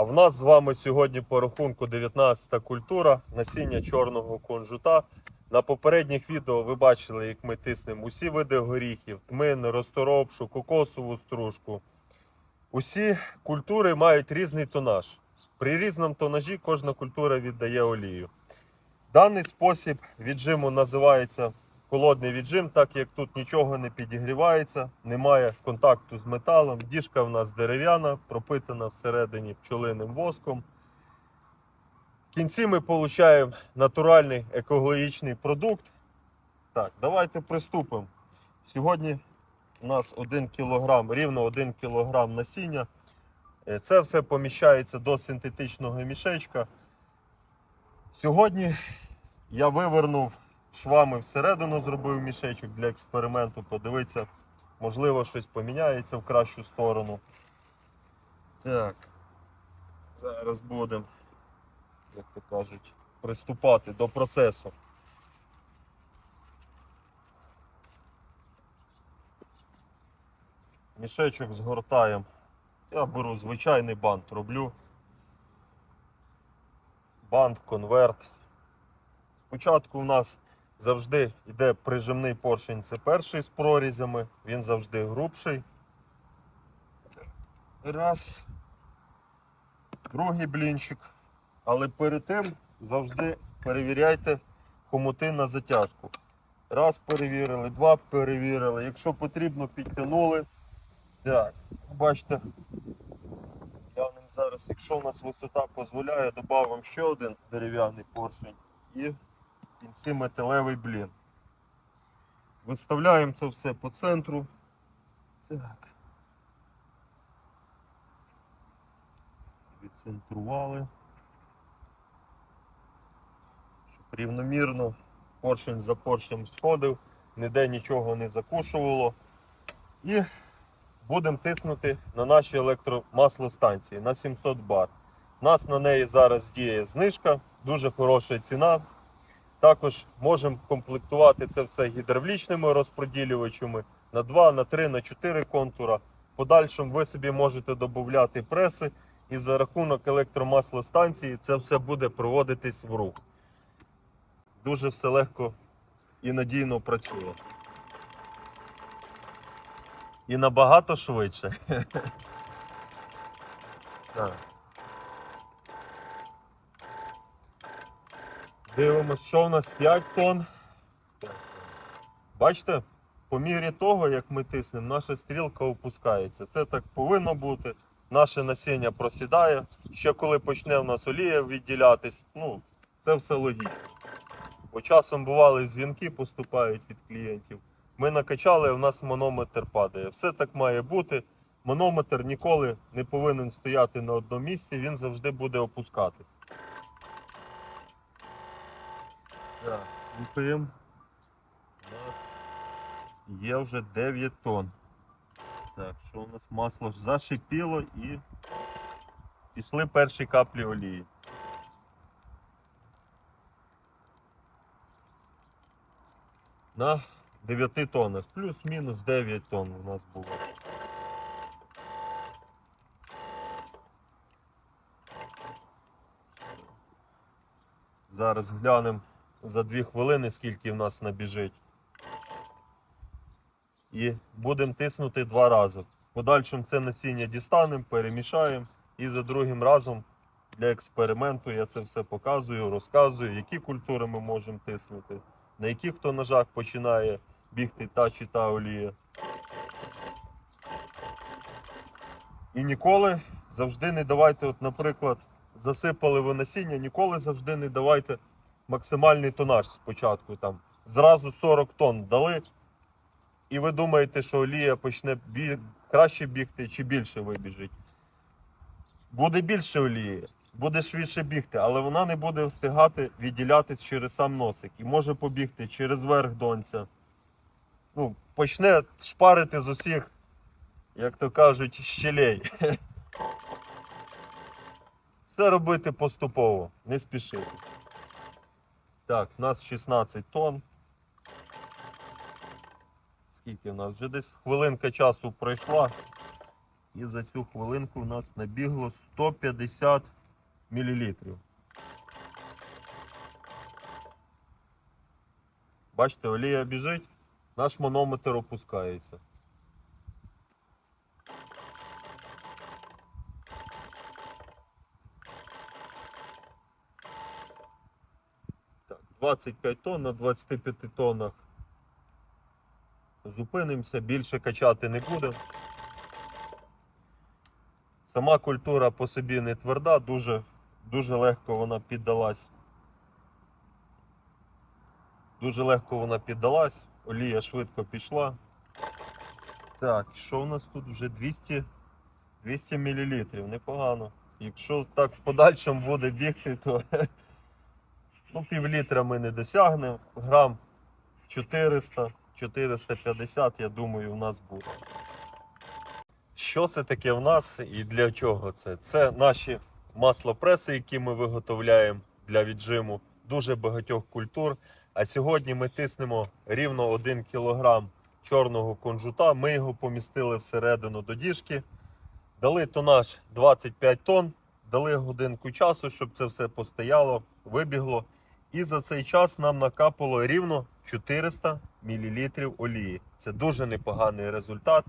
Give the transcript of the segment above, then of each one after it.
А в нас з вами сьогодні по рахунку 19 культура насіння чорного кунжута. На попередніх відео ви бачили, як ми тиснемо усі види горіхів, тмин, розторопшу, кокосову стружку. Усі культури мають різний тонаж. При різному тонажі кожна культура віддає олію. Даний спосіб віджиму називається холодний віджим, так як тут нічого не підігрівається, немає контакту з металом. Діжка в нас дерев'яна, пропитана всередині пчолиним воском. В кінці ми отримуємо натуральний екологічний продукт. Так, давайте приступимо. Сьогодні у нас 1 кг, рівно 1 кг насіння. Е, Це все поміщається до синтетичного мішечка. Сьогодні я вивернув швами всередину, зробив мішечок для експерименту. Подивитися, можливо, щось поміняється в кращу сторону. Так, зараз будемо, як то кажуть, приступати до процесу. Мішечок згортаємо. Я беру звичайний бант, роблю. Бант, конверт. Спочатку у нас завжди йде прижимний поршень, це перший з прорізями, він завжди грубший. Раз. Другий блінчик. Але перед тим завжди перевіряйте хомути на затяжку. Раз перевірили, два перевірили. Якщо потрібно, підтягнули. Так, бачите, глянемо зараз, якщо у нас висота дозволяє, додамо ще один дерев'яний поршень і в кінці металевий блін. Виставляємо це все по центру. Так. Відцентрували. Щоб рівномірно поршень за поршнем сходив, ніде нічого не закушувало. І будемо тиснути на наші електромаслостанції на 700 бар. У нас на неї зараз діє знижка, дуже хороша ціна. Також можемо комплектувати це все гідравлічними розподілювачами на 2, на 3, на 4 контура. Подальшому ви собі можете додати преси, і за рахунок електромаслостанції це все буде проводитись в рух. Дуже все легко і надійно працює. І набагато швидше. Так. Дивимося, що у нас 5 тонн. Бачите, по мірі того, як ми тиснемо, наша стрілка опускається. Це так повинно бути. Наше насіння просідає. Ще коли почне в нас олія відділятись, ну, це все логічно. Бо часом бували дзвінки, поступають від клієнтів. Ми накачали, а в нас манометр падає. Все так має бути. Манометр ніколи не повинен стояти на одному місці, він завжди буде опускатись. Так, слухаємо. У нас є вже 9 тонн. Так, що у нас масло зашипіло і пішли перші каплі олії. На 9 тоннах, плюс-мінус 9 тонн у нас було. Зараз глянемо за 2 хвилини, скільки в нас набіжить. І будемо тиснути два рази. Подальшому це насіння дістанемо, перемішаємо і за другим разом для експерименту я це все показую, розказую, які культури ми можемо тиснути, на яких то ножах починає бігти та чи та олія. І ніколи завжди не давайте, от, наприклад, засипали ви насіння, ніколи завжди не давайте максимальний тонаж спочатку. Там, зразу 40 тонн дали, і ви думаєте, що олія почне бі... краще бігти чи більше вибіжить. Буде більше олії, буде швидше бігти, але вона не буде встигати відділятись через сам носик і може побігти через верх донця. Ну, почне шпарити з усіх, як то кажуть, щелей. Все робити поступово, не спішити. Так, у нас 16 тонн. Скільки в нас? Вже десь хвилинка часу пройшла. І за цю хвилинку у нас набігло 150 мл. Бачите, олія біжить, наш манометр опускається. Так, 25 тонн на 25 тоннах. Зупинимося, більше качати не будемо. Сама культура по собі не тверда, дуже, дуже легко вона піддалась. Дуже легко вона піддалась, олія швидко пішла. Так, що у нас тут вже 200, 200 мл, непогано. Якщо так в подальшому буде бігти, то ну, пів літра ми не досягнемо. Грам 400, 450, я думаю, у нас буде. Що це таке в нас і для чого це? Це наші маслопреси, які ми виготовляємо для віджиму дуже багатьох культур. А сьогодні ми тиснемо рівно 1 кг чорного кунжута. Ми його помістили всередину до діжки, дали тонаж 25 тонн, дали годинку часу, щоб це все постояло, вибігло. І за цей час нам накапало рівно 400 мл олії. Це дуже непоганий результат.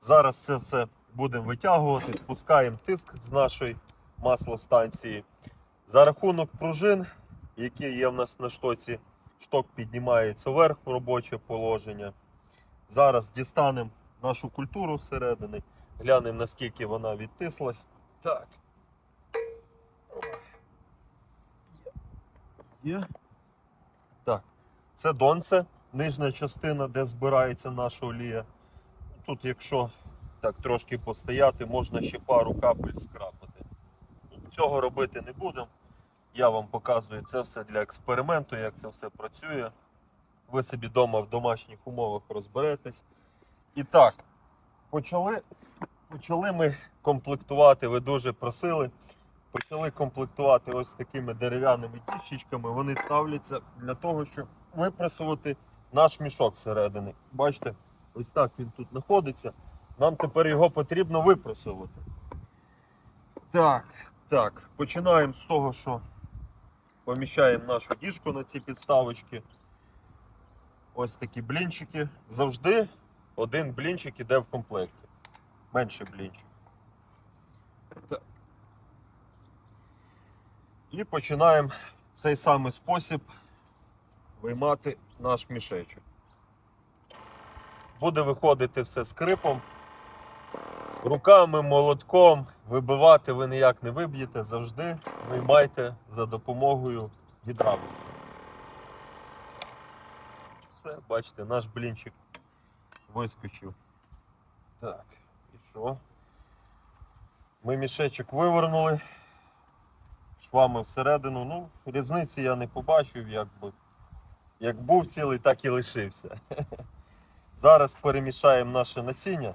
Зараз це все будемо витягувати, спускаємо тиск з нашої маслостанції. За рахунок пружин, які є в нас на штоці, шток піднімається вверх в робоче положення. Зараз дістанемо нашу культуру зсередини, глянемо наскільки вона відтислась. Так. Є. Так. Це донце, нижня частина, де збирається наша олія. Тут, якщо так трошки постояти, можна ще пару капель скрапати. Цього робити не будемо. Я вам показую це все для експерименту, як це все працює. Ви собі вдома в домашніх умовах розберетесь. І так, почали, почали ми комплектувати, ви дуже просили. Почали комплектувати ось такими дерев'яними діщичками. Вони ставляться для того, щоб випресувати наш мішок зсередини. Бачите, ось так він тут знаходиться. Нам тепер його потрібно випресувати. Так, так, починаємо з того, що поміщаємо нашу діжку на ці підставочки. Ось такі блінчики. Завжди один блінчик іде в комплекті. Менше блінчик. Так. І починаємо в цей самий спосіб виймати наш мішечок. Буде виходити все скрипом. Руками, молотком вибивати ви ніяк не виб'єте, завжди виймайте за допомогою гідравліки. Все, бачите, наш блінчик вискочив. Так, і що? Ми мішечок вивернули швами всередину. Ну, різниці я не побачив, якби. Як був цілий, так і лишився. Зараз перемішаємо наше насіння.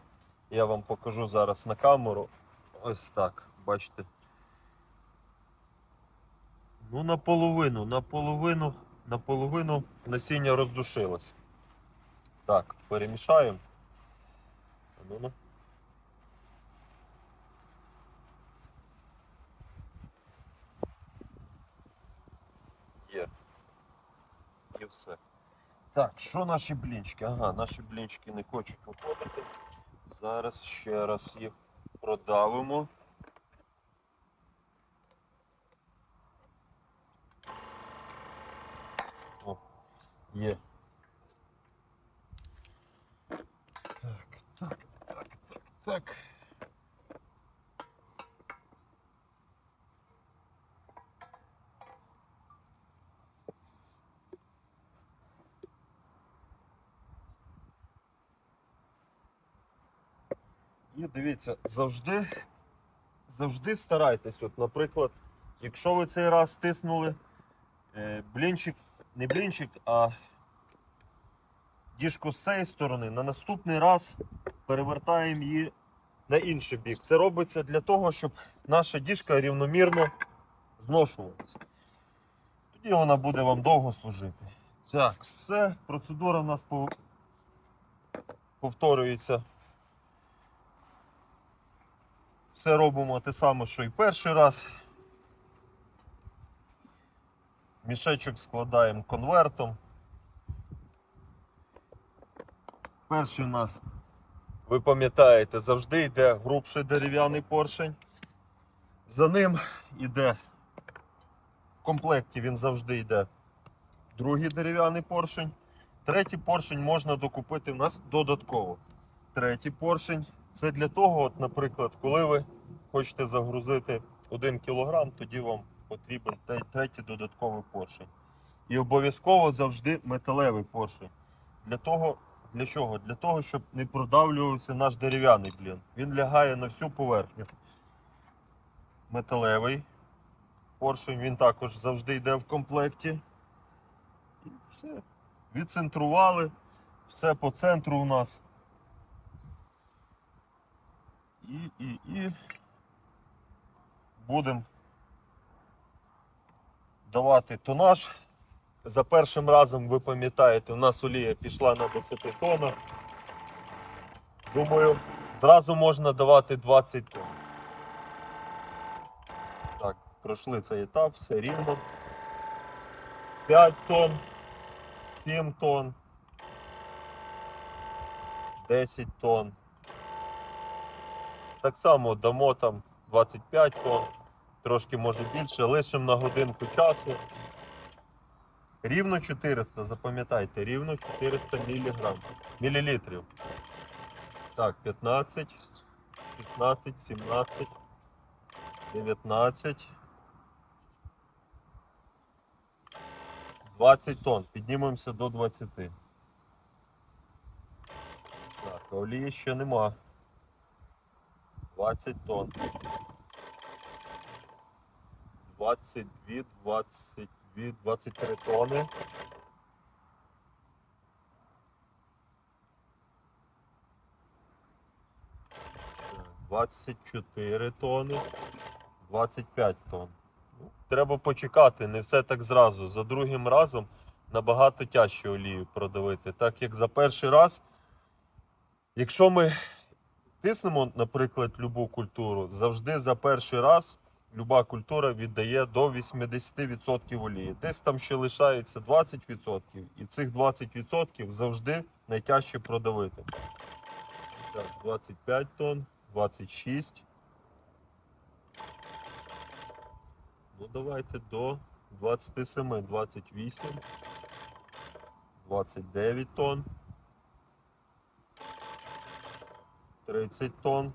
Я вам покажу зараз на камеру. Ось так, бачите. Ну, наполовину, наполовину, наполовину насіння роздушилось. Так, перемішаємо. Ну-ну. І все. Так, що наші блінчики? Ага, наші блінчики не хочуть виходити. Зараз ще раз їх продавимо. О, є. Так, так, так, так, так. І дивіться, завжди, завжди старайтесь. От, наприклад, якщо ви цей раз стиснули е, блінчик, не блінчик, а діжку з цієї сторони, на наступний раз перевертаємо її на інший бік. Це робиться для того, щоб наша діжка рівномірно зношувалася. Тоді вона буде вам довго служити. Так, все, процедура у нас повторюється Все робимо те саме, що і перший раз. Мішечок складаємо конвертом. Перший у нас, ви пам'ятаєте, завжди йде грубший дерев'яний поршень. За ним йде в комплекті він завжди йде другий дерев'яний поршень. Третій поршень можна докупити в нас додатково. Третій поршень це для того, от, наприклад, коли ви хочете загрузити 1 кг, тоді вам потрібен третій додатковий поршень. І обов'язково завжди металевий поршень. Для того, для чого? Для того, щоб не продавлювався наш дерев'яний блін. Він лягає на всю поверхню. Металевий поршень, він також завжди йде в комплекті. І все. Відцентрували. Все по центру у нас. І, і, і будемо давати тонаж. За першим разом, ви пам'ятаєте, у нас олія пішла на 10 тоннах. Думаю, зразу можна давати 20 тонн. Так, пройшли цей етап, все рівно. 5 тонн, 7 тонн, 10 тонн. Так само дамо там 25 тонн, трошки може більше, лишимо на годинку часу. Рівно 400, запам'ятайте, рівно 400 міліграм, мілілітрів. Так, 15, 16, 17, 19, 20 тонн. Піднімемося до 20. Так, олії ще нема. 20 тонн. 22, 22, 23 тонни. Так, 24 тонни. 25 тонн. Ну, Треба почекати, не все так зразу. За другим разом набагато тяжче олію продавити. Так як за перший раз, якщо ми тиснемо, наприклад, любу культуру, завжди за перший раз люба культура віддає до 80% олії. Десь там ще лишається 20%, і цих 20% завжди найтяжче продавити. Так, 25 тонн, 26. Ну, давайте до 27, 28, 29 тонн. 30 тонн.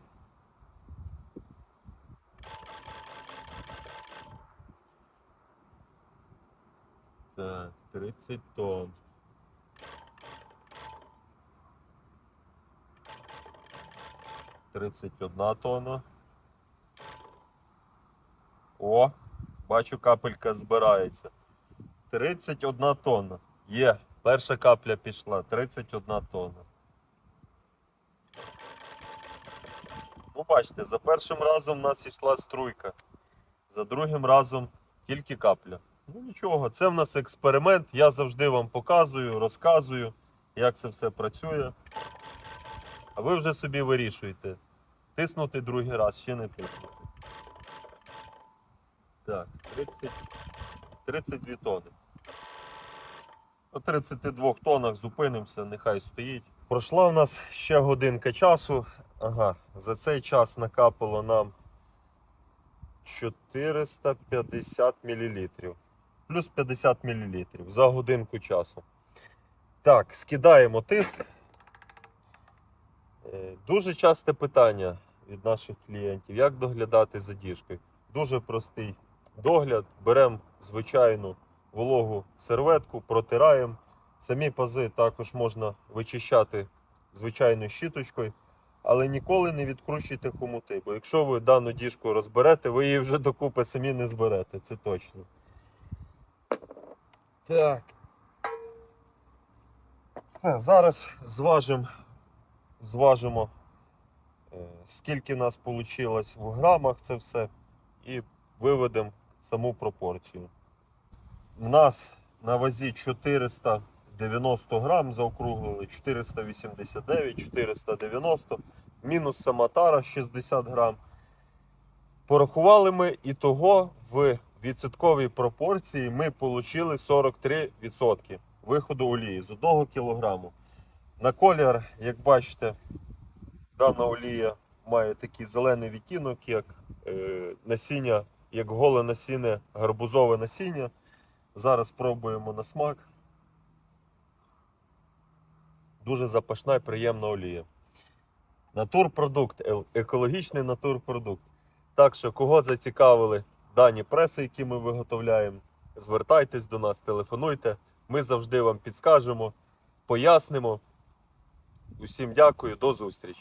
Так, 30 тонн. Тридцять одна тонна. О, бачу, капелька збирається. 31 тонна. Є, перша капля пішла. 31 тонна. Ну, бачите, за першим разом у нас йшла струйка. За другим разом тільки капля. Ну нічого, це в нас експеримент. Я завжди вам показую, розказую, як це все працює. А ви вже собі вирішуєте. Тиснути другий раз чи не тиснути. Так, 30, 32 тони. На 32 тоннах зупинимося, нехай стоїть. Пройшла в нас ще годинка часу. Ага, за цей час накапало нам 450 мл. Плюс 50 мл за годинку часу. Так, скидаємо тиск. Е, Дуже часте питання від наших клієнтів, як доглядати за діжкою. Дуже простий догляд. Беремо звичайну вологу серветку, протираємо. Самі пази також можна вичищати звичайною щіточкою, але ніколи не відкручуйте хомути. Бо якщо ви дану діжку розберете, ви її вже докупи самі не зберете, це точно. Так. Все, зараз зважимо, зважимо, е, скільки нас вийшло в грамах це все, і виведемо саму пропорцію. В нас на вазі 490 грам, заокруглили 489, 490, мінус сама тара 60 грам. Порахували ми і того в відсотковій пропорції ми отримали 43% виходу олії з 1 кг. На колір, як бачите, дана олія має такий зелений відтінок, як е, насіння, як голе насіння, гарбузове насіння. Зараз спробуємо на смак. Дуже запашна і приємна олія. Натурпродукт, е- екологічний натурпродукт. Так що, кого зацікавили дані преси, які ми виготовляємо, звертайтесь до нас, телефонуйте. Ми завжди вам підскажемо, пояснимо. Усім дякую, до зустрічі.